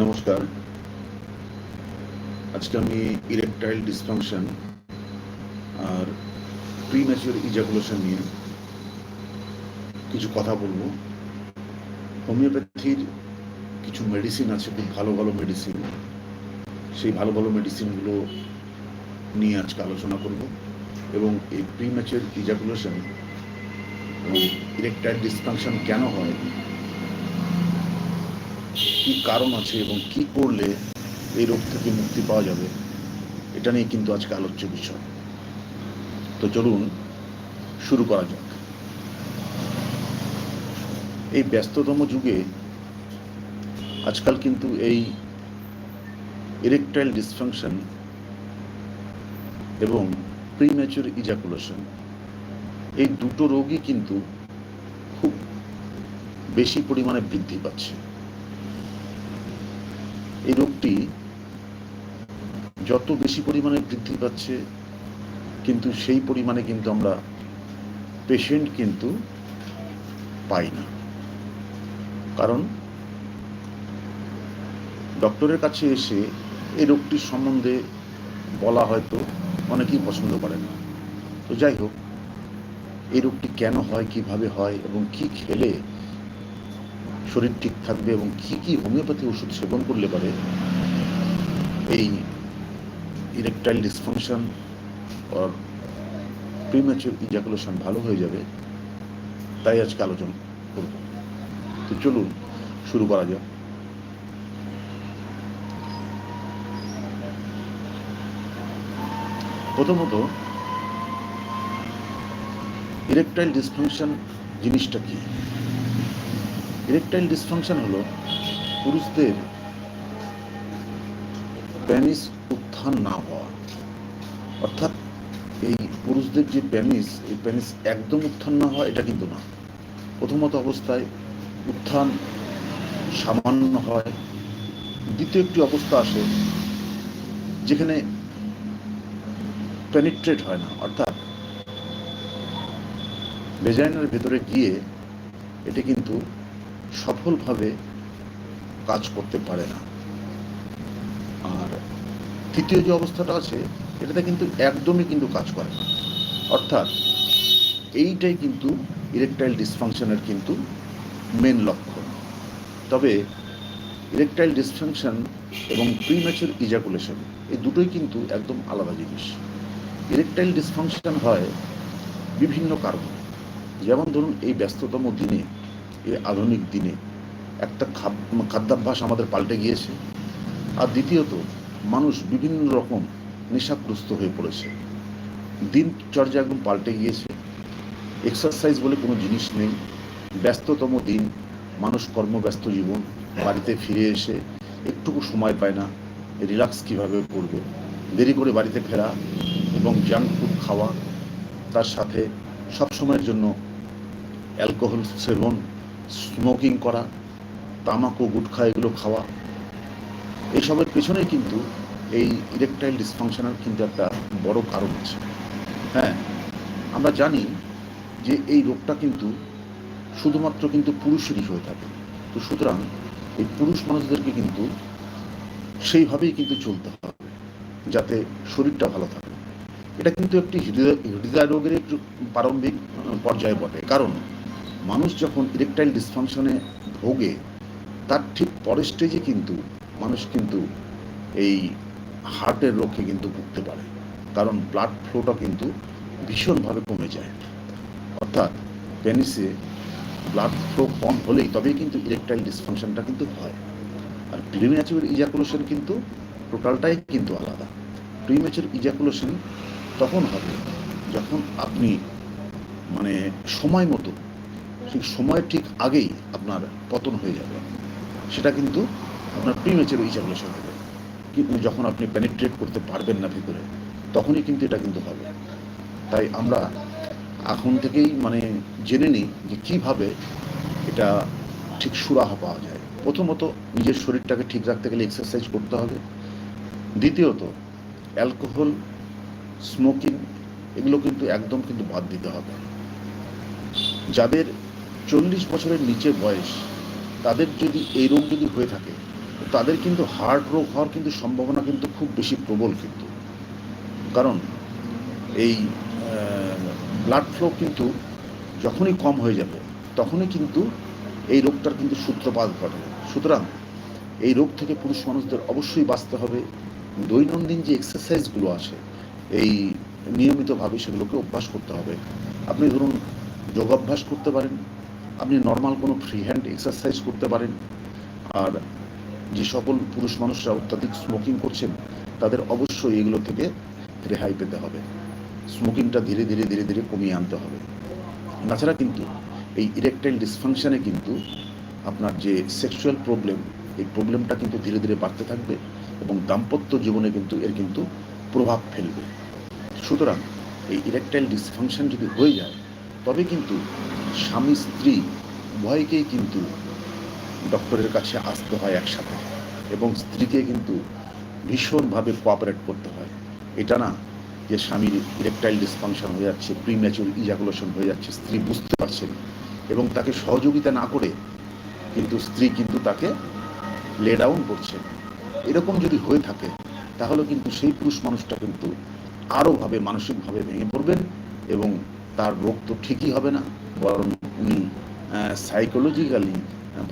নমস্কার। আজকে আমি ইরেকটাইল ডিসফাংশন আর প্রিম্যাচুর ইজাকুলেশন নিয়ে কিছু কথা বলব। হোমিওপ্যাথির কিছু মেডিসিন আছে, খুব ভালো ভালো মেডিসিন সেই ভালো ভালো মেডিসিনগুলো নিয়ে আজকে আলোচনা করব এবং এই প্রিম্যাচুর ইজাকুলেশন ইরেকটাইল ডিসফাংশন কেন হয়? কি কারণ আছে এবং কি করলে এই রোগ থেকে মুক্তি পাওয়া যাবে? এটা নিয়ে কিন্তু আজকে আলোচ্য বিষয়। তো চলুন শুরু করা যাক। এই ব্যস্ততম যুগে আজকাল কিন্তু এই ইরেকটাইল ডিসফাংশন এবং প্রিম্যাচুর ইজাকুলেশন এই দুটো রোগই কিন্তু খুব বেশি পরিমাণে বৃদ্ধি পাচ্ছে। এই রোগটি যত বেশি পরিমাণে বৃদ্ধি পাচ্ছে, কিন্তু সেই পরিমাণে কিন্তু আমরা পেশেন্ট কিন্তু পাই না। কারণ ডক্টরের কাছে এসে এই রোগটির সম্বন্ধে বলা হয়তো অনেকেই পছন্দ করে না। তো যাই হোক এই রোগটি কেন হয়, কীভাবে হয় এবং কি খেলে শরীর ঠিক থাকবে এবং কি কি হোমিওপ্যাথি ওষুধ সেবন করলে পারে, এই ইরেকটাইল ডিসফাংশন আর প্রিম্যাচুর ইজাকুলেশন ভালো হয়ে যাবে, তাই আজকে আলোচনা করব। তো চলুন, শুরু করা যাক। প্রথমত ইরেকটাইল ডিসফাংশন জিনিসটা কি? ইরেকটাইল ডিসফাংশন হলো পুরুষদের প্যানিস উত্থান না হওয়া। অর্থাৎ এই পুরুষদের যে প্যানিস এই প্যানিস একদম উত্থান না হওয়া, এটা কিন্তু না। প্রথমত অবস্থায় উত্থান সামান্য হয়। দ্বিতীয় একটি অবস্থা আসে যেখানে পেনিট্রেট হয় না। অর্থাৎ ভেজাইনার ভেতরে গিয়ে এটি কিন্তু সফলভাবে কাজ করতে পারে না। আর তৃতীয় যে অবস্থাটা আছে, এটাতে কিন্তু একদমই কিন্তু কাজ করে না। অর্থাৎ এইটাই কিন্তু ইরেকটাইল ডিসফাংশনের কিন্তু মেন লক্ষণ। তবে ইরেকটাইল ডিসফাংশন এবং প্রিম্যাচুর ইজাকুলেশন এই দুটোই কিন্তু একদম আলাদা জিনিস। ইরেকটাইল ডিসফাংশন হয় বিভিন্ন কারণে। যেমন ধরুন, এই ব্যস্ততম দিনে, এই আধুনিক দিনে একটা খাদ্যাভ্যাস আমাদের পাল্টে গিয়েছে। আর দ্বিতীয়ত, মানুষ বিভিন্ন রকম নেশাগ্রস্ত হয়ে পড়েছে। দিনচর্যা একদম পাল্টে গিয়েছে। এক্সারসাইজ বলে কোনো জিনিস নেই। ব্যস্ততম দিন, মানুষ কর্মব্যস্ত জীবন, বাড়িতে ফিরে এসে একটুকু সময় পায় না, রিল্যাক্স কীভাবে করবে? দেরি করে বাড়িতে ফেরা এবং জাঙ্ক ফুড খাওয়া, তার সাথে সব সময়ের জন্য অ্যালকোহল সেবন স্মোকিং করা, তামাকু, গুটখা, এগুলো খাওয়া। এইসবের পেছনেই কিন্তু এই ইরেকটাইল ডিসফাংশনের কিন্তু একটা বড় কারণ আছে। হ্যাঁ আমরা জানি যে এই রোগটা কিন্তু শুধুমাত্র কিন্তু পুরুষেরই হয়ে থাকে। তো সুতরাং এই পুরুষ মানুষদেরকে কিন্তু সেইভাবেই কিন্তু চলতে হবে, যাতে শরীরটা ভালো থাকে। এটা কিন্তু একটি হৃদয় হৃদয় রোগের একটু প্রারম্ভিক পর্যায়ে বটে। কারণ মানুষ যখন ইরেকটাইল ডিসফাংশনে ভোগে, তার ঠিক পরের স্টেজে কিন্তু মানুষ কিন্তু এই হার্টের রোগকে কিন্তু ভুগতে পারে। কারণ ব্লাড ফ্লোটা কিন্তু ভীষণভাবে কমে যায়। অর্থাৎ পেনিসে ব্লাড ফ্লো কম হলেই তবেই কিন্তু ইরেকটাইল ডিসফাংশনটা কিন্তু হয়। আর প্রিমেচুর ইজাকুলেশন কিন্তু টোটালটাই কিন্তু আলাদা। প্রিমেচুর ইজাকুলেশন তখন হবে যখন আপনি মানে সময় মতো ঠিক সময়ের ঠিক আগেই আপনার পতন হয়ে যাবে। সেটা কিন্তু আপনার প্রিমেচের ইজাকুলেশন হবে। কিন্তু যখন আপনি পেনিট্রেট করতে পারবেন না ভিতরে, তখনই কিন্তু এটা কিন্তু হবে। তাই আমরা এখন থেকেই মানে জেনে নিই যে কীভাবে এটা ঠিক সুরাহা পাওয়া যায়। প্রথমত নিজের শরীরটাকে ঠিক রাখতে গেলে এক্সারসাইজ করতে হবে। দ্বিতীয়ত অ্যালকোহল স্মোকিং এগুলো কিন্তু একদম কিন্তু বাদ দিতে হবে। যাদের চল্লিশ বছরের নিচে বয়স, তাদের যদি এই রোগ যদি হয়ে থাকে তাদের কিন্তু হার্ট রোগ হওয়ার কিন্তু সম্ভাবনা কিন্তু খুব বেশি প্রবল কিন্তু। কারণ এই ব্লাড ফ্লো কিন্তু যখনই কম হয়ে যাবে, তখনই কিন্তু এই রোগটার কিন্তু সূত্রপাত ঘটে। সুতরাং এই রোগ থেকে পুরুষ মানুষদের অবশ্যই বাঁচতে হবে। দৈনন্দিন যে এক্সারসাইজগুলো আছে, এই নিয়মিতভাবে সেগুলোকে অভ্যাস করতে হবে। আপনি ধরুন যোগাভ্যাস করতে পারেন আপনি নর্মাল কোনো ফ্রি হ্যান্ড এক্সারসাইজ করতে পারেন। আর যে সকল পুরুষ মানুষরা অত্যাধিক স্মোকিং করছেন, তাদের অবশ্যই এগুলো থেকে রেহাই পেতে হবে। স্মোকিংটা ধীরে ধীরে ধীরে ধীরে কমিয়ে আনতে হবে। তাছাড়া কিন্তু এই ইরেকটাইল ডিসফাংশনে কিন্তু আপনার যে সেক্সুয়াল প্রবলেম এই প্রবলেমটা কিন্তু ধীরে ধীরে বাড়তে থাকবে এবং দাম্পত্য জীবনে কিন্তু এর কিন্তু প্রভাব ফেলবে। সুতরাং এই ইরেকটাইল ডিসফাংশন যদি হয়ে যায়, তবে কিন্তু স্বামী স্ত্রী উভয়কেই কিন্তু ডক্টরের কাছে আসতে হয় একসাথে এবং স্ত্রীকে কিন্তু ভীষণভাবে কোঅপারেট করতে হয়। এটা না যে স্বামীর ইরেকটাইল ডিসফাংশন হয়ে যাচ্ছে প্রিম্যাচুর ইজাকুলেশন হয়ে যাচ্ছে, স্ত্রী বুঝতে পারছেন এবং তাকে সহযোগিতা না করে কিন্তু স্ত্রী কিন্তু তাকে লে ডাউন করছে। এরকম যদি হয়ে থাকে, তাহলে কিন্তু সেই পুরুষ মানুষটা কিন্তু আরোভাবে, মানসিকভাবে ভেঙে পড়বেন এবং তার রোগ তো ঠিকই হবে না। বরং উনি সাইকোলজিক্যালি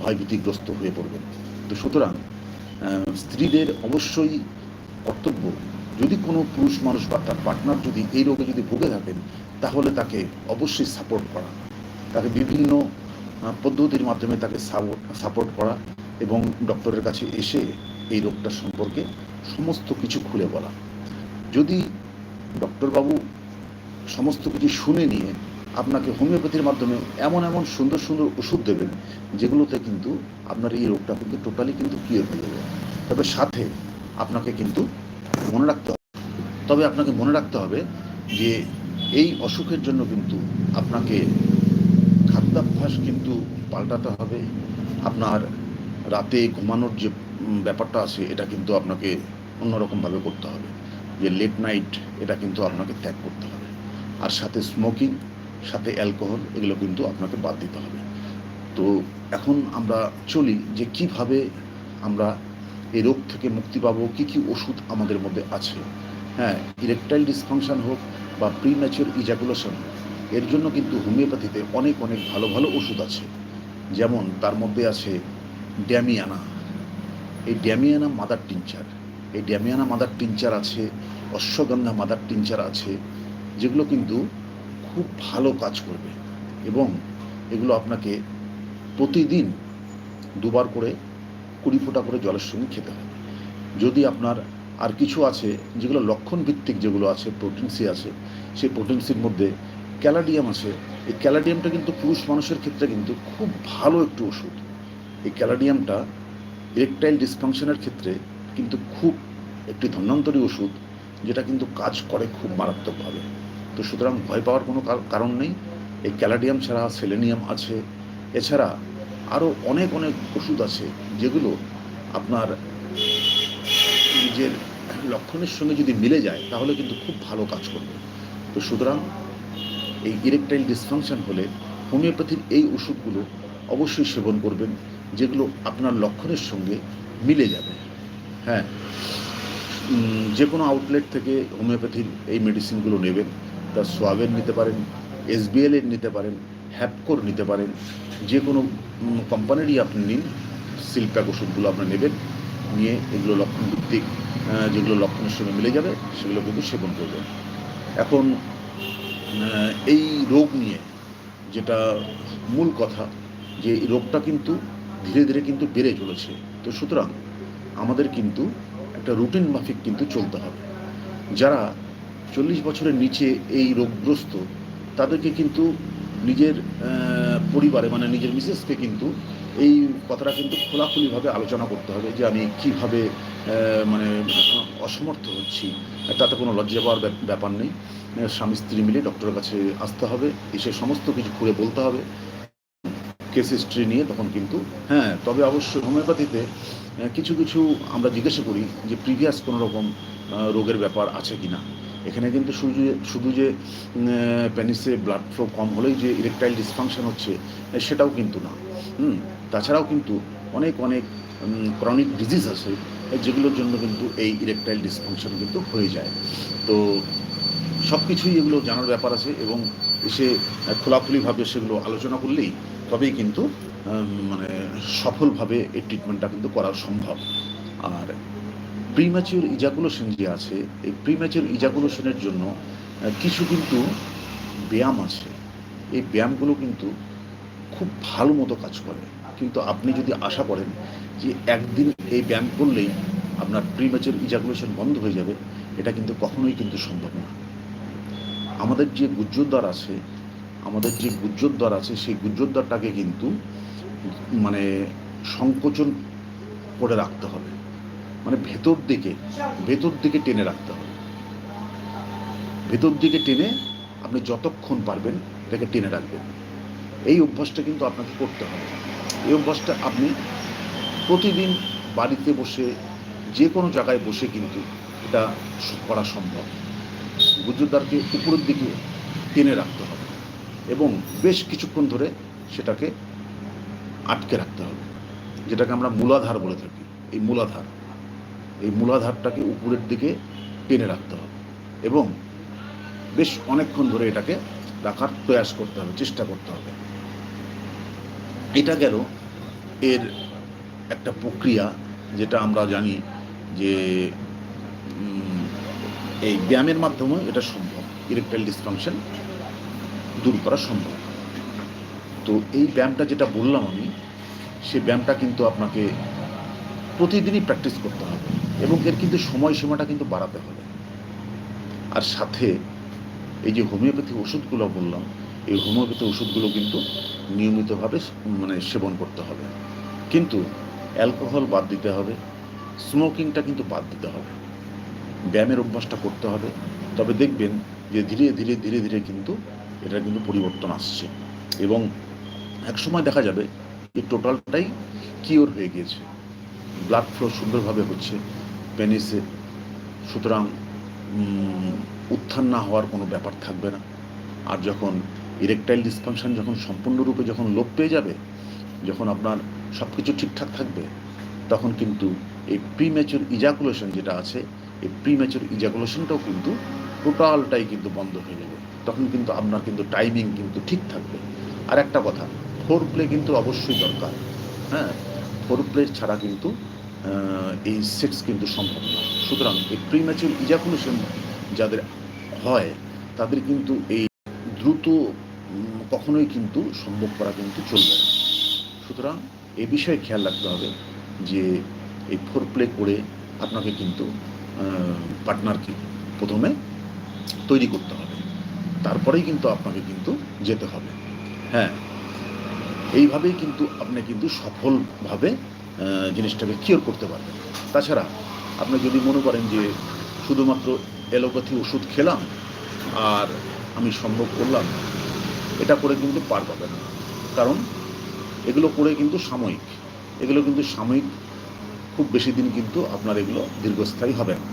ভয়ভীতিগ্রস্ত হয়ে পড়বেন। তো সুতরাং স্ত্রীদের অবশ্যই কর্তব্য, যদি কোনো পুরুষ মানুষ বা তার পার্টনার যদি এই রোগে যদি ভুগে থাকেন, তাহলে তাকে অবশ্যই সাপোর্ট করা। তাকে বিভিন্ন পদ্ধতির মাধ্যমে তাকে সাপোর্ট করা এবং ডক্টরের কাছে এসে এই রোগটা সম্পর্কে সমস্ত কিছু খুলে বলা। যদি ডক্টরবাবু সমস্ত কিছু শুনে নিয়ে আপনাকে হোমিওপ্যাথির মাধ্যমে এমন এমন সুন্দর সুন্দর ওষুধ দেবেন, যেগুলোতে কিন্তু আপনার এই রোগটা কিন্তু টোটালি কিন্তু ক্লিয়ার হয়ে যাবে। তবে সাথে আপনাকে কিন্তু মনে রাখতে হবে, তবে আপনাকে মনে রাখতে হবে যে এই অসুখের জন্য কিন্তু আপনাকে খাদ্যাভ্যাস কিন্তু পাল্টাতে হবে। আপনার রাতে ঘুমানোর যে ব্যাপারটা আছে, এটা কিন্তু আপনাকে অন্যরকমভাবে করতে হবে। যে লেট নাইট এটা কিন্তু আপনাকে ত্যাগ করতে হবে। আর সাথে স্মোকিং সাথে অ্যালকোহল, এগুলো কিন্তু আপনাকে বাদ দিতে হবে। তো এখন আমরা চলি যে কীভাবে আমরা এই রোগ থেকে মুক্তি পাবো, কী কী ওষুধ আমাদের মধ্যে আছে। হ্যাঁ ইরেকটাইল ডিসফাংশন হোক বা প্রি প্রিম্যাচুর ইজাকুলেশন এর জন্য কিন্তু হোমিওপ্যাথিতে অনেক অনেক ভালো ভালো ওষুধ আছে। যেমন তার মধ্যে আছে ড্যামিয়ানা। এই ড্যামিয়ানা মাদার টিনচার, এই ড্যামিয়ানা মাদার টিনচার আছে, অশ্বগন্ধা মাদার টিনচার আছে, যেগুলো কিন্তু খুব ভালো কাজ করবে এবং এগুলো আপনাকে প্রতিদিন দুবার করে কুড়ি ফোঁটা করে জলের সঙ্গে খেতে হবে। যদি আপনার আর কিছু আছে যেগুলো লক্ষণ ভিত্তিক যেগুলো আছে প্রোটিনসি আছে, সেই প্রোটিনসির মধ্যে ক্যালাডিয়াম আছে, এই ক্যালাডিয়ামটা কিন্তু পুরুষ মানুষের ক্ষেত্রে কিন্তু খুব ভালো একটু ওষুধ। এই ক্যালাডিয়ামটা ইরেকটাইল ডিসফাংশনের ক্ষেত্রে কিন্তু খুব একটি ধন্যন্তরী ওষুধ, যেটা কিন্তু কাজ করে খুব মারাত্মকভাবে। তো সুতরাং ভয় পাওয়ার কোনো কারণ নেই। এই ক্যালাডিয়াম ছাড়া সেলেনিয়াম আছে। এছাড়া আরও অনেক অনেক ওষুধ আছে যেগুলো আপনার নিজের লক্ষণের সঙ্গে যদি মিলে যায়, তাহলে কিন্তু খুব ভালো কাজ করবে। তো সুতরাং এই ইরেকটাইল ডিসফাংশন হলে হোমিওপ্যাথির এই ওষুধগুলো অবশ্যই সেবন করবেন, যেগুলো আপনার লক্ষণের সঙ্গে মিলে যাবে। হ্যাঁ যে কোনো আউটলেট থেকে হোমিওপ্যাথির এই মেডিসিনগুলো নেবেন। তা সোয়াবের নিতে পারেন, এসবিএল এর নিতে পারেন, হ্যাপকোর নিতে পারেন, যে কোনো কোম্পানিরই আপনি নিন সিলপ্যাক ওষুধগুলো আপনি নেবেন, নিয়ে এগুলো লক্ষণ ভিত্তিক যেগুলো লক্ষণের সঙ্গে মিলে যাবে, সেগুলো কিন্তু সেবন করবেন এখন এই রোগ নিয়ে যেটা মূল কথা, যে এই রোগটা কিন্তু ধীরে ধীরে কিন্তু বেড়ে চলেছে। তো সুতরাং আমাদের কিন্তু একটা রুটিন মাফিক কিন্তু চলতে হবে। যারা চল্লিশ বছরের নিচে এই রোগগ্রস্ত, তাদেরকে কিন্তু নিজের পরিবারে মানে নিজের মিসেসকে কিন্তু এই কথাটা কিন্তু খোলাখুলিভাবে আলোচনা করতে হবে যে আমি কীভাবে মানে অসমর্থ হচ্ছি। তাতে কোনো লজ্জা পাওয়ার ব্যাপার নেই। স্বামী, স্ত্রী মিলে ডক্টরের কাছে আসতে হবে, এসে সমস্ত কিছু খুলে বলতে হবে। কেস হিস্ট্রি নিয়ে তখন কিন্তু হ্যাঁ তবে অবশ্যই হোমিওপ্যাথিতে কিছু কিছু আমরা জিজ্ঞাসা করি যে প্রিভিয়াস কোনো রকম রোগের ব্যাপার আছে কি না এখানে কিন্তু শুধু শুধু যে প্যানিসে ব্লাড ফ্লো কম হলেই যে ইরেকটাইল ডিসফাংশন হচ্ছে সেটাও কিন্তু না। হুম, তাছাড়াও কিন্তু অনেক অনেক ক্রনিক ডিজিজ আছে যেগুলোর জন্য কিন্তু এই ইরেকটাইল ডিসফাংশন কিন্তু হয়ে যায়। তো সব কিছুই এগুলো জানার ব্যাপার আছে এবং এসে খোলাখুলিভাবে সেগুলো আলোচনা করলেই তবেই কিন্তু মানে সফলভাবে এই ট্রিটমেন্টটা কিন্তু করা সম্ভব। আর প্রিম্যাচিউর ইজাকুলেশন যে আছে, এই প্রিম্যাচিউর ইজাকুলেশনের জন্য কিছু কিন্তু ব্যায়াম আছে। এই ব্যায়ামগুলো কিন্তু খুব ভালো মতো কাজ করে। কিন্তু আপনি যদি আশা করেন যে একদিন এই ব্যায়াম করলেই আপনার প্রিম্যাচিউর ইজাকুলেশন বন্ধ হয়ে যাবে, এটা কিন্তু কখনোই কিন্তু সম্ভব না। আমাদের যে গুজ্জোদ্বার আছে, আমাদের যে গুজ্জোদ্বার আছে, সেই গুজ্জোদ্বারটাকে কিন্তু মানে সংকোচন করে রাখতে হবে। মানে ভেতর দিকে ভেতর দিকে টেনে রাখতে হবে। ভেতর দিকে টেনে আপনি যতক্ষণ পারবেন এটাকে টেনে রাখবেন। এই অভ্যাসটা কিন্তু আপনাকে করতে হবে। এই অভ্যাসটা আপনি প্রতিদিন বাড়িতে বসে, যে কোনো জায়গায় বসে কিন্তু এটা করা সম্ভব। গুজরদারকে উপরের দিকে টেনে রাখতে হবে এবং বেশ কিছুক্ষণ ধরে সেটাকে আটকে রাখতে হবে, যেটাকে আমরা মূলাধার বলে থাকি। এই মূলাধার। এই মূলাধারটাকে উপরের দিকে টেনে রাখতে হবে। এবং বেশ অনেকক্ষণ ধরে এটাকে রাখার প্রয়াস করতে হবে, চেষ্টা করতে হবে। এটা গেল এর একটা প্রক্রিয়া, যেটা আমরা জানি যে এই ব্যায়ামের মাধ্যমে এটা সম্ভব, ইরেকটাইল ডিসফাংশন দূর করা সম্ভব। তো এই ব্যায়ামটা যেটা বললাম আমি সেই ব্যায়ামটা কিন্তু আপনাকে প্রতিদিনই প্র্যাকটিস করতে হবে। এবং এর কিন্তু সময়সীমাটা কিন্তু বাড়াতে হবে। আর সাথে এই যে হোমিওপ্যাথি ওষুধগুলো বললাম, এই হোমিওপ্যাথি ওষুধগুলো কিন্তু নিয়মিতভাবে মানে সেবন করতে হবে। কিন্তু অ্যালকোহল বাদ দিতে হবে, স্মোকিংটা কিন্তু বাদ দিতে হবে। ব্যায়ামের অভ্যাসটা করতে হবে। তবে দেখবেন যে ধীরে ধীরে ধীরে ধীরে কিন্তু এটা কিন্তু পরিবর্তন আসছে। এবং এক সময় দেখা যাবে যে টোটালটাই কিওর হয়ে গিয়েছে। ব্লাড ফ্লো সুন্দরভাবে হচ্ছে। পেনিসে সুতরাং উত্থান না হওয়ার কোনো ব্যাপার থাকবে না। আর যখন ইরেকটাইল ডিসফাংশন যখন সম্পূর্ণরূপে যখন লোপ পেয়ে যাবে, যখন আপনার সব কিছু ঠিকঠাক থাকবে, তখন কিন্তু এই প্রিম্যাচুর ইজাকুলেশন যেটা আছে, এই প্রিম্যাচুর ইজাকুলেশনটাও কিন্তু টোটালটাই কিন্তু বন্ধ হয়ে যাবে। তখন কিন্তু আপনার কিন্তু টাইমিং কিন্তু ঠিক থাকবে। আর একটা কথা ফোর প্লে কিন্তু অবশ্যই দরকার। হ্যাঁ ফোর প্লে ছাড়া কিন্তু এই সেক্স কিন্তু সম্ভব না। সুতরাং এই প্রিম্যাচুর ইজাকুলেশন যাদের হয়, তাদের কিন্তু এই দ্রুত কখনোই কিন্তু সম্ভব করা কিন্তু চলবে না। সুতরাং এ বিষয়ে খেয়াল রাখতে হবে যে এই ফোর প্লে করে আপনাকে কিন্তু পার্টনারকে প্রথমে তৈরি করতে হবে। তারপরেই কিন্তু আপনাকে কিন্তু যেতে হবে। হ্যাঁ এইভাবেই কিন্তু আপনি কিন্তু সফলভাবে জিনিসটাকে কিওর করতে পারবেন। তাছাড়া আপনি যদি মনে করেন যে শুধুমাত্র এলোপ্যাথি ওষুধ খেলাম আর আমি সম্ভব করলাম, এটা করে কিন্তু পার পাবেন না। কারণ এগুলো করে কিন্তু সাময়িক। এগুলো কিন্তু সাময়িক, খুব বেশি দিন কিন্তু আপনার এগুলো দীর্ঘস্থায়ী হবে না।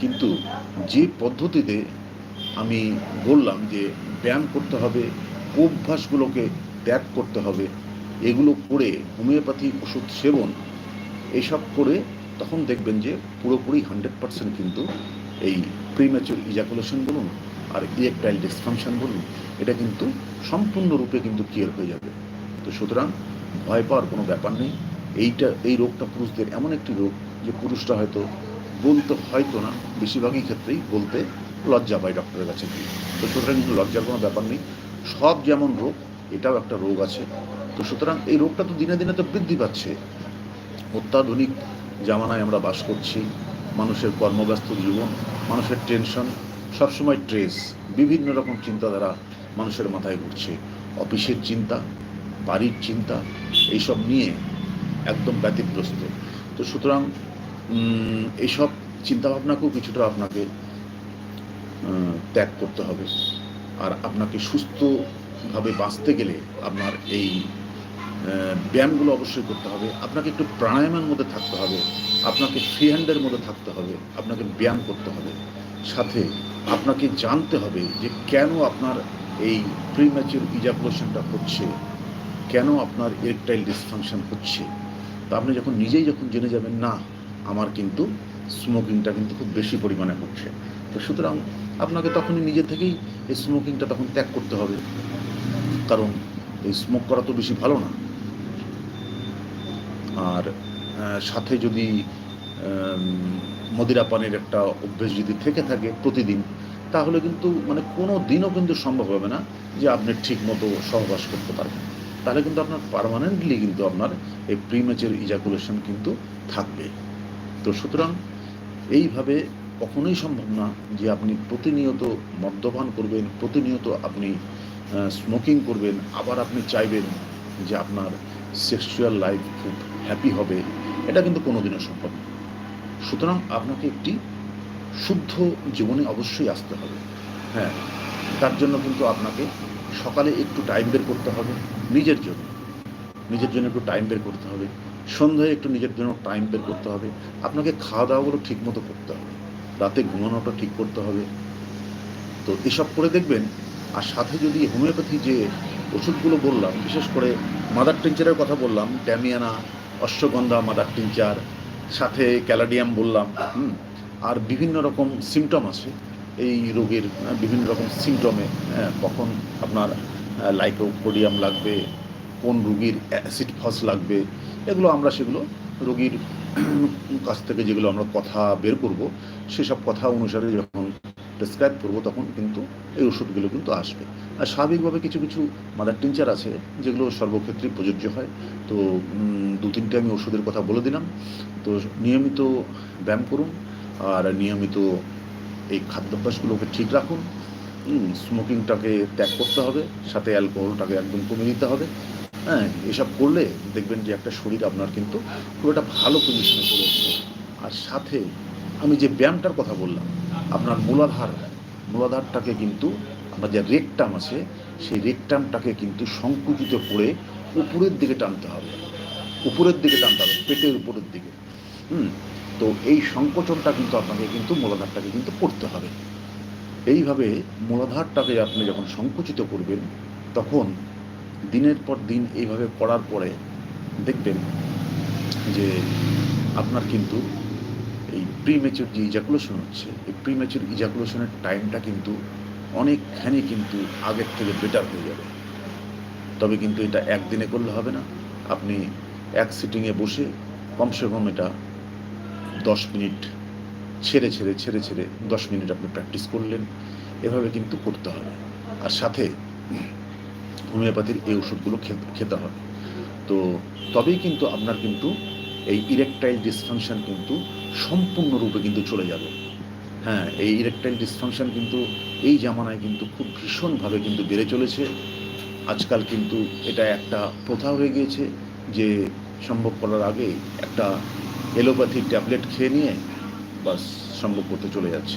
কিন্তু যে পদ্ধতিতে আমি বললাম যে ব্যায়াম করতে হবে, অভ্যাসগুলোকে ত্যাগ করতে হবে এগুলো করে হোমিওপ্যাথি, ওষুধ সেবন এইসব করে তখন দেখবেন যে পুরোপুরি হান্ড্রেড পার্সেন্ট কিন্তু এই প্রিম্যাচুর ইজাকুলেশন বলুন আর ইলেকট্রাইল ডিসফাংশন বলুন, এটা কিন্তু সম্পূর্ণরূপে কিন্তু ক্লিয়ার হয়ে যাবে। তো সুতরাং ভয় পাওয়ার কোনো ব্যাপার নেই। এইটা, এই রোগটা পুরুষদের এমন একটি রোগ যে পুরুষরা হয়তো বলতে হয়তো না, বেশিরভাগই ক্ষেত্রেই বলতে লজ্জা পায় ডক্টরের কাছে গিয়ে। তো সুতরাং কিন্তু লজ্জার কোনো ব্যাপার নেই। সব যেমন রোগ, এটাও একটা রোগ আছে। তো সুতরাং এই রোগটা তো দিনে দিনে তো বৃদ্ধি পাচ্ছে। অত্যাধুনিক জামানায় আমরা বাস করছি, মানুষের কর্মব্যস্ত জীবন, মানুষের টেনশন, সবসময় স্ট্রেস বিভিন্ন রকম চিন্তাধারা মানুষের মাথায় ঘুরছে। অফিসের চিন্তা, বাড়ির চিন্তা, এইসব নিয়ে একদম ব্যতিগ্রস্ত তো সুতরাং এইসব চিন্তাভাবনাকেও কিছুটা আপনাকে ত্যাগ করতে হবে। আর আপনাকে সুস্থভাবে বাঁচতে গেলে আপনার এই ব্যায়ামগুলো অবশ্যই করতে হবে। আপনাকে একটু প্রাণায়ামের মধ্যে থাকতে হবে। আপনাকে ফ্রি হ্যান্ডের মধ্যে থাকতে হবে। আপনাকে ব্যায়াম করতে হবে। সাথে আপনাকে জানতে হবে যে কেন আপনার এই প্রিম্যাচুর ইজাকুলেশনটা হচ্ছে, কেন আপনার ইরেকটাইল ডিসফাংশন হচ্ছে। তা আপনি যখন নিজেই যখন জেনে যাবেন, না, আমার কিন্তু স্মোকিংটা কিন্তু খুব বেশি পরিমাণে হচ্ছে। তো সুতরাং আপনাকে তখনই নিজে থেকেই এই স্মোকিংটা তখন ত্যাগ করতে হবে। কারণ এই স্মোক করা তো বেশি ভালো না। আর সাথে যদি মদিরা পানের একটা অভ্যেস যদি থেকে থাকে প্রতিদিন, তাহলে কিন্তু মানে কোনো দিনও কিন্তু সম্ভব হবে না যে আপনি ঠিক মতো সহবাস করতে পারবেন। তাহলে কিন্তু আপনার পারমানেন্টলি কিন্তু আপনার এই প্রিমেচের ইজাকুলেশন কিন্তু থাকবে। তো সুতরাং এইভাবে কখনোই সম্ভব না যে আপনি প্রতিনিয়ত মদ্যপান করবেন, প্রতিনিয়ত আপনি স্মোকিং করবেন, আবার আপনি চাইবেন যে আপনার সেক্সুয়াল লাইফ খুব হ্যাপি হবে, এটা কিন্তু কোনোদিনও সম্ভব সুতরাং আপনাকে একটি শুদ্ধ জীবনে অবশ্যই আসতে হবে। হ্যাঁ তার জন্য কিন্তু আপনাকে সকালে একটু টাইম বের করতে হবে, নিজের জন্য। নিজের জন্য একটু টাইম বের করতে হবে। সন্ধ্যায় একটু নিজের জন্য টাইম বের করতে হবে। আপনাকে খাওয়া দাওয়াগুলো ঠিক মতো করতে হবে। রাতে ঘুমানোটা ঠিক করতে হবে। তো এসব করে দেখবেন, আর সাথে যদি হোমিওপ্যাথি যে ওষুধগুলো বললাম, বিশেষ করে মাদার টিঞ্চারের কথা বললাম ড্যামিয়ানা অশ্বগন্ধা, মাদার টিঞ্চার সাথে ক্যালাডিয়াম বললাম আর বিভিন্ন রকম সিমটম আছে। এই রোগের বিভিন্ন রকম সিমটমে কখন আপনার লাইকোপোডিয়াম লাগবে, কোন রোগীর অ্যাসিড ফস লাগবে, এগুলো আমরা সেগুলো রোগীর কাছ থেকে যেগুলো আমরা কথা বের করব, সেসব কথা অনুসারে যখন প্রেসক্রাইব করব তখন কিন্তু এই ওষুধগুলো কিন্তু আসবে। আর স্বাভাবিকভাবে কিছু কিছু মাদার টিঞ্চার আছে যেগুলো সর্বক্ষেত্রে প্রযোজ্য হয়। তো দু তিনটে আমি ওষুধের কথা বলে দিলাম। তো নিয়মিত ব্যায়াম করুন আর নিয়মিত এই খাদ্যাভ্যাসগুলোকে ঠিক রাখুন। স্মোকিংটাকে ত্যাগ করতে হবে, সাথে অ্যালকোহলটাকে একদম কমিয়ে দিতে হবে। হ্যাঁ এসব করলে দেখবেন যে একটা শরীর আপনার কিন্তু খুব একটা ভালো পজিশনে চলে আর সাথে আমি যে ব্যায়ামটার কথা বললাম, আপনার মূলাধার, মূলাধারটাকে কিন্তু আপনার যে রেকটাম আছে, সেই রেকটামটাকে কিন্তু সংকুচিত করে উপরের দিকে টানতে হবে। উপরের দিকে টানতে হবে, পেটের উপরের দিকে। হুম? তো এই সংকোচনটা কিন্তু আপনাকে কিন্তু মূলাধারটাকে কিন্তু করতে হবে। এইভাবে মূলাধারটাকে আপনি যখন সংকুচিত করবেন, তখন দিনের পর দিন এইভাবে করার পরে দেখবেন যে আপনার কিন্তু এই প্রিমেচুর যে ইজাকুলেশন হচ্ছে, এই প্রিমেচুর ইজাকুলেশনের টাইমটা কিন্তু অনেকখানি কিন্তু আগের থেকে বেটার হয়ে যাবে। তবে কিন্তু এটা একদিনে করলে হবে না। আপনি এক সিটিংয়ে বসে কমসে কম এটা দশ মিনিট ছেড়ে ছেড়ে ছেড়ে ছেড়ে দশ মিনিট আপনি প্র্যাকটিস করলেন, এভাবে কিন্তু করতে হবে। আর সাথে হোমিওপ্যাথির এই ওষুধগুলো খেতে হবে। তো তবেই কিন্তু আপনার কিন্তু এই ইরেকটাইল ডিসফাংশন কিন্তু সম্পূর্ণরূপে কিন্তু চলে যাবে। হ্যাঁ এই ইরেকটাইল ডিসফাংশন কিন্তু এই জামানায় কিন্তু খুব ভীষণভাবে কিন্তু বেড়ে চলেছে। আজকাল কিন্তু এটা একটা প্রথা হয়ে গিয়েছে যে সম্ভব করার আগে একটা এলোপ্যাথি ট্যাবলেট খেয়ে নিয়ে বাস সম্ভব করতে চলে যাচ্ছে।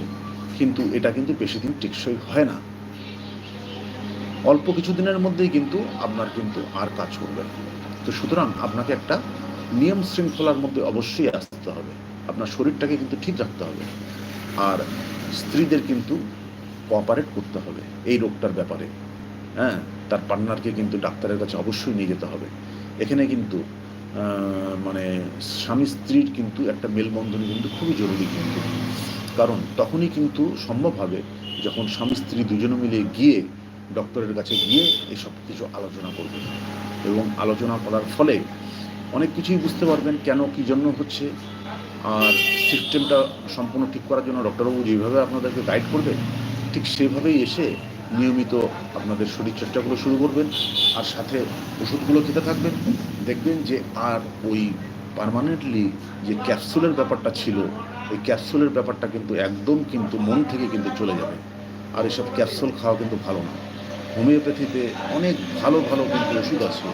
কিন্তু এটা কিন্তু বেশি দিন টেকসই হয় না। অল্প কিছু দিনের মধ্যেই কিন্তু আপনার কিন্তু আর কাজ করবে না। তো সুতরাং আপনাকে একটা নিয়ম শৃঙ্খলার মধ্যে অবশ্যই আসতে হবে। আপনার শরীরটাকে কিন্তু ঠিক রাখতে হবে। আর স্ত্রীদের কিন্তু কোঅপারেট করতে হবে এই রোগটার ব্যাপারে। হ্যাঁ তার পার্টনারকে কিন্তু ডাক্তারের কাছে অবশ্যই নিয়ে যেতে হবে। এখানে কিন্তু মানে স্বামী স্ত্রীর কিন্তু একটা মেলবন্ধন কিন্তু খুবই জরুরি কিন্তু। কারণ তখনই কিন্তু সম্ভব হবে যখন স্বামী স্ত্রী দুজনে মিলে গিয়ে ডক্টরের কাছে গিয়ে এসব কিছু আলোচনা করবে। এবং আলোচনা করার ফলে অনেক কিছুই বুঝতে পারবেন কেন, কী জন্য হচ্ছে। আর সিস্টেমটা সম্পূর্ণ ঠিক করার জন্য ডক্টরবাবু যেভাবে আপনাদেরকে গাইড করবে ঠিক সেভাবেই এসে নিয়মিত আপনাদের শরীরচর্চাগুলো শুরু করবেন। আর সাথে ওষুধগুলো খেতে থাকবেন। দেখবেন যে আর ওই পার্মানেন্টলি যে ক্যাপসুলের ব্যাপারটা ছিল এই ক্যাপসুলের ব্যাপারটা কিন্তু একদম কিন্তু মন থেকে কিন্তু চলে যাবে। আর এসব ক্যাপসুল খাওয়া কিন্তু ভালো না। হোমিওপ্যাথিতে অনেক ভালো ভালো কিন্তু ওষুধ আছে।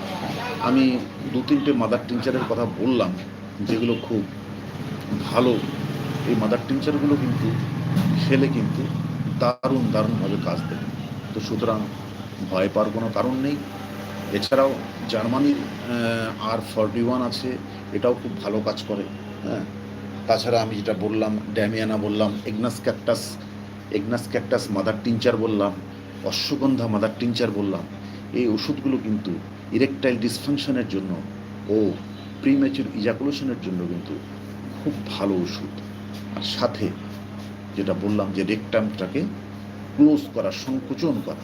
আমি দু তিনটে মাদার টিনচারের কথা বললাম, যেগুলো খুব ভালো। এই মাদার টিনচারগুলো কিন্তু খেলে কিন্তু দারুণ, দারুণভাবে কাজ দেবে তো সুতরাং ভয় পাওয়ার কোনো কারণ নেই। এছাড়াও জার্মানির আর ফর্টি ওয়ান আছে, এটাও খুব ভালো কাজ করে হ্যাঁ। তাছাড়া আমি যেটা বললাম, ড্যামিয়ানা বললাম agnus castus agnus castus mother tincture বললাম অশ্বগন্ধা মাদার টিনচার বললাম, এই ওষুধগুলো কিন্তু ইরেকটাইল ডিসফাংশনের জন্য ও প্রিম্যাচুর ইজাকুলেশনের জন্য কিন্তু খুব ভালো ওষুধ। আর সাথে যেটা বললাম যে রেকটামটাকে ক্লোজ করা সংকোচন করা,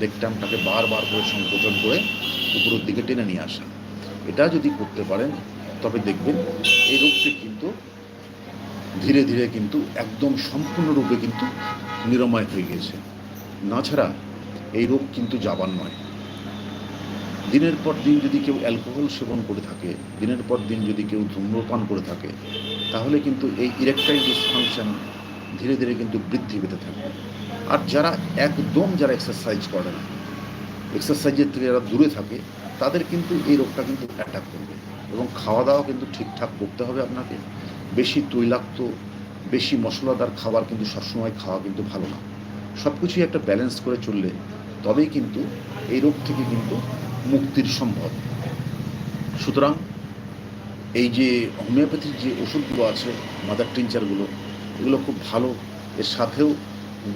রেকটামটাকে বারবার করে সংকোচন করে উপরের দিকে টেনে নিয়ে আসা। এটা যদি করতে পারেন, তবে দেখবেন এই রোগটি কিন্তু ধীরে ধীরে কিন্তু একদম সম্পূর্ণরূপে কিন্তু নিরাময় হয়ে গেছে না ছাড়া এই রোগ কিন্তু যাবার নয়। দিনের পর দিন যদি কেউ অ্যালকোহল সেবন করে থাকে, দিনের পর দিন যদি কেউ ধূম্রপান করে থাকে, তাহলে কিন্তু এই ইরেকটাইল ডিসফাংশন ধীরে ধীরে কিন্তু বৃদ্ধি পেতে থাকে। আর যারা একদম যারা এক্সারসাইজ করে না এক্সারসাইজের থেকে যারা দূরে থাকে, তাদের কিন্তু এই রোগটা কিন্তু অ্যাটাক করবে এবং খাওয়া দাওয়া কিন্তু ঠিকঠাক করতে হবে আপনাকে। বেশি তৈলাক্ত, বেশি মশলাদার খাবার কিন্তু সবসময় খাওয়া কিন্তু ভালো না। সব কিছুই একটা ব্যালেন্স করে চললে তবেই কিন্তু এই রোগ থেকে কিন্তু মুক্তির সম্ভব। সুতরাং এই যে হোমিওপ্যাথির যে ওষুধগুলো আছে মাদার টিনচারগুলো এগুলো খুব ভালো। এর সাথেও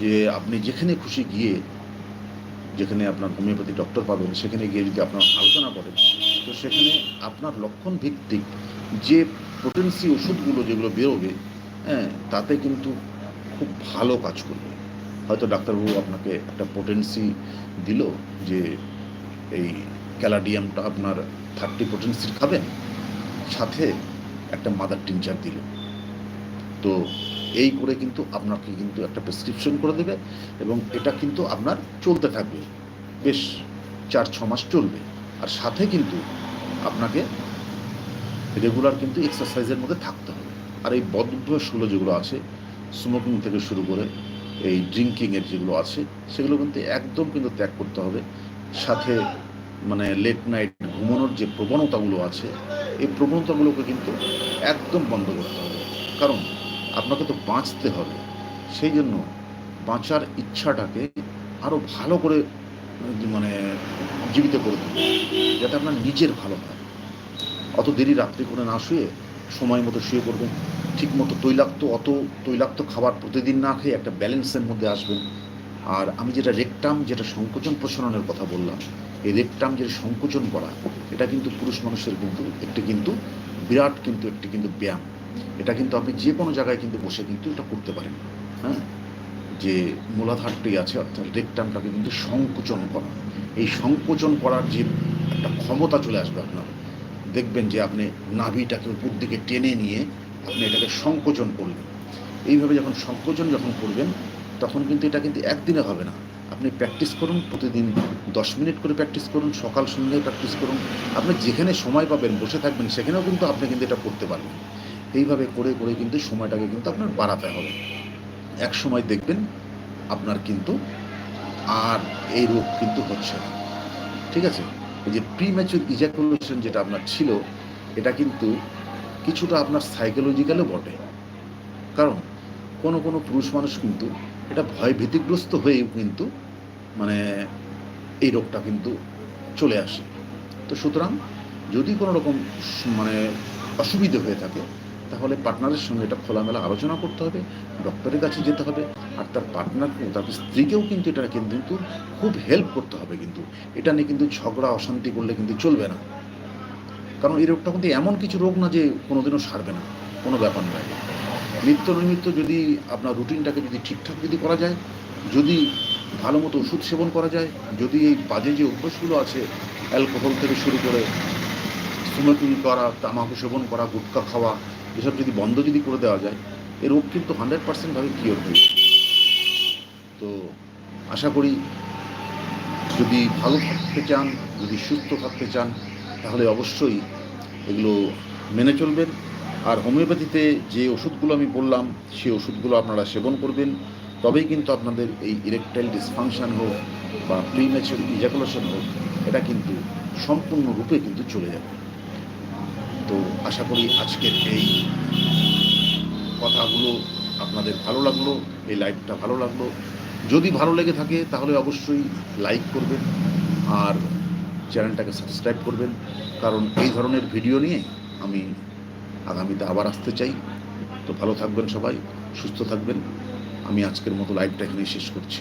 যে আপনি যেখানে খুশি গিয়ে যেখানে আপনার হোমিওপ্যাথি ডক্টর পাবেন, সেখানে গিয়ে যদি আপনার আলোচনা করেন, তো সেখানে আপনার লক্ষণ ভিত্তিক যে পোটেন্সি ওষুধগুলো যেগুলো বেরোবে হ্যাঁ তাতে কিন্তু খুব ভালো কাজ করবে। হয়তো ডাক্তারবাবু আপনাকে একটা পোটেন্সি দিল যে এই ক্যালাডিয়ামটা আপনার থার্টি পোটেন্সির খাবেন, সাথে একটা মাদার টিনচার দিল। তো এই করে কিন্তু আপনাকে কিন্তু একটা প্রেসক্রিপশন করে দেবে এবং এটা কিন্তু আপনার চলতে থাকবে। বেশ চার, ছ মাস চলবে। আর সাথে কিন্তু আপনাকে রেগুলার কিন্তু এক্সারসাইজের মধ্যে থাকতে হবে। আর এই বদভ্যাসগুলো যেগুলো আছে স্মোকিং থেকে শুরু করে এই ড্রিঙ্কিংয়ের যেগুলো আছে, সেগুলো কিন্তু একদম কিন্তু ত্যাগ করতে হবে। সাথে মানে লেট নাইট ঘুমানোর যে প্রবণতাগুলো আছে, এই প্রবণতাগুলোকে কিন্তু একদম বন্ধ করতে হবে। কারণ আপনাকে তো বাঁচতে হবে। সেই জন্য বাঁচার ইচ্ছাটাকে আরও ভালো করে মানে জীবিত করে দেবে যাতে আপনার নিজের ভালো হয়। অত দেরি রাত্রি করে না শুয়ে সময় মতো শুয়ে পড়বেন। ঠিক মতো তৈলাক্ত, অত তৈলাক্ত খাবার প্রতিদিন না খেয়ে একটা ব্যালেন্সের মধ্যে আসবেন আর আমি যেটা রেকটাম যেটা সংকোচন প্রসারণের কথা বললাম, এই রেকটাম যেটা সংকোচন করা, এটা কিন্তু পুরুষ মানুষের কিন্তু একটি কিন্তু বিরাট কিন্তু একটি কিন্তু ব্যায়াম। এটা কিন্তু আপনি যে কোনো জায়গায় কিন্তু বসে কিন্তু এটা করতে পারেন। হ্যাঁ? যে মূলাধারটি আছে, অর্থাৎ রেকটামটাকে কিন্তু সংকোচন করা। এই সংকোচন করার যে একটা ক্ষমতা চলে আসবে আপনার। দেখবেন যে আপনি নাভিটাকে উপর দিকে টেনে নিয়ে আপনি এটাকে সংকোচন করলেন। এইভাবে যখন সংকোচন যখন করবেন, তখন কিন্তু এটা কিন্তু একদিনে হবে না। আপনি প্র্যাকটিস করুন, প্রতিদিন দশ মিনিট করে প্র্যাকটিস করুন, সকাল সন্ধ্যায় প্র্যাকটিস করুন। আপনি যেখানে সময় পাবেন, বসে থাকবেন, সেখানেও কিন্তু আপনি কিন্তু এটা করতে পারবেন। এইভাবে করে করে কিন্তু সময়টাকে কিন্তু আপনার বাড়াতে হবে। এক সময় দেখবেন আপনার কিন্তু আর এই রোগ কিন্তু হচ্ছে না। ঠিক আছে? এই যে প্রিম্যাচুর ইজাকুলেশন যেটা আপনার ছিল, এটা কিন্তু কিছুটা আপনার সাইকোলজিক্যালও বটে। কারণ কোনো কোনো পুরুষ মানুষ কিন্তু এটা ভয় ভীতিগ্রস্ত হয়েও কিন্তু মানে এই রোগটা কিন্তু চলে আসে। তো সুতরাং যদি কোনো রকম মানে অসুবিধে হয়ে থাকে, তাহলে পার্টনারের সঙ্গে এটা খোলামেলা আলোচনা করতে হবে ডক্টরের কাছে যেতে হবে, আর তার পার্টনারকেও তার স্ত্রীকেও কিন্তু এটা কিন্তু খুব হেল্প করতে হবে কিন্তু। এটা নিয়ে কিন্তু ঝগড়া, অশান্তি করলে কিন্তু চলবে না। কারণ এই রোগটা কিন্তু এমন কিছু রোগ না যে কোনোদিনও সারবে না, কোনো ব্যাপার নয় নিত্য নৈমিত্য যদি আপনার রুটিনটাকে যদি ঠিকঠাক যদি করা যায়, যদি ভালো মতো ওষুধ সেবন করা যায়, যদি এই বাজে যে অভ্যাসগুলো আছে, অ্যালকোহল থেকে শুরু করে স্মোকিং করা, তামাকু সেবন করা, গুটকা খাওয়া, এসব যদি বন্ধ যদি করে দেওয়া যায় এই রোগ কিন্তু হান্ড্রেড পার্সেন্টভাবে কিওর হয়ে। তো আশা করি যদি ভালো থাকতে চান, যদি সুস্থ থাকতে চান তাহলে অবশ্যই এগুলো মেনে চলবেন। আর হোমিওপ্যাথিতে যে ওষুধগুলো আমি বললাম সেই ওষুধগুলো আপনারা সেবন করবেন। তবেই কিন্তু আপনাদের এই ইরেকটাইল ডিসফাংশন হোক বা প্রিম্যাচুর ইজাকুলেশন হোক, এটা কিন্তু সম্পূর্ণরূপে কিন্তু চলে যাবে। তো আশা করি আজকের এই কথাগুলো আপনাদের ভালো লাগল, এই লাইভটা ভালো লাগল। যদি ভালো লেগে থাকে, তাহলে অবশ্যই লাইক করবেন। আর চ্যানেলটাকে সাবস্ক্রাইব করবেন। কারণ এই ধরনের ভিডিও নিয়ে আমি আগামীতে আবার আসতে চাই। তো ভালো থাকবেন সবাই, সুস্থ থাকবেন। আমি আজকের মতো লাইভটা এখানে শেষ করছি।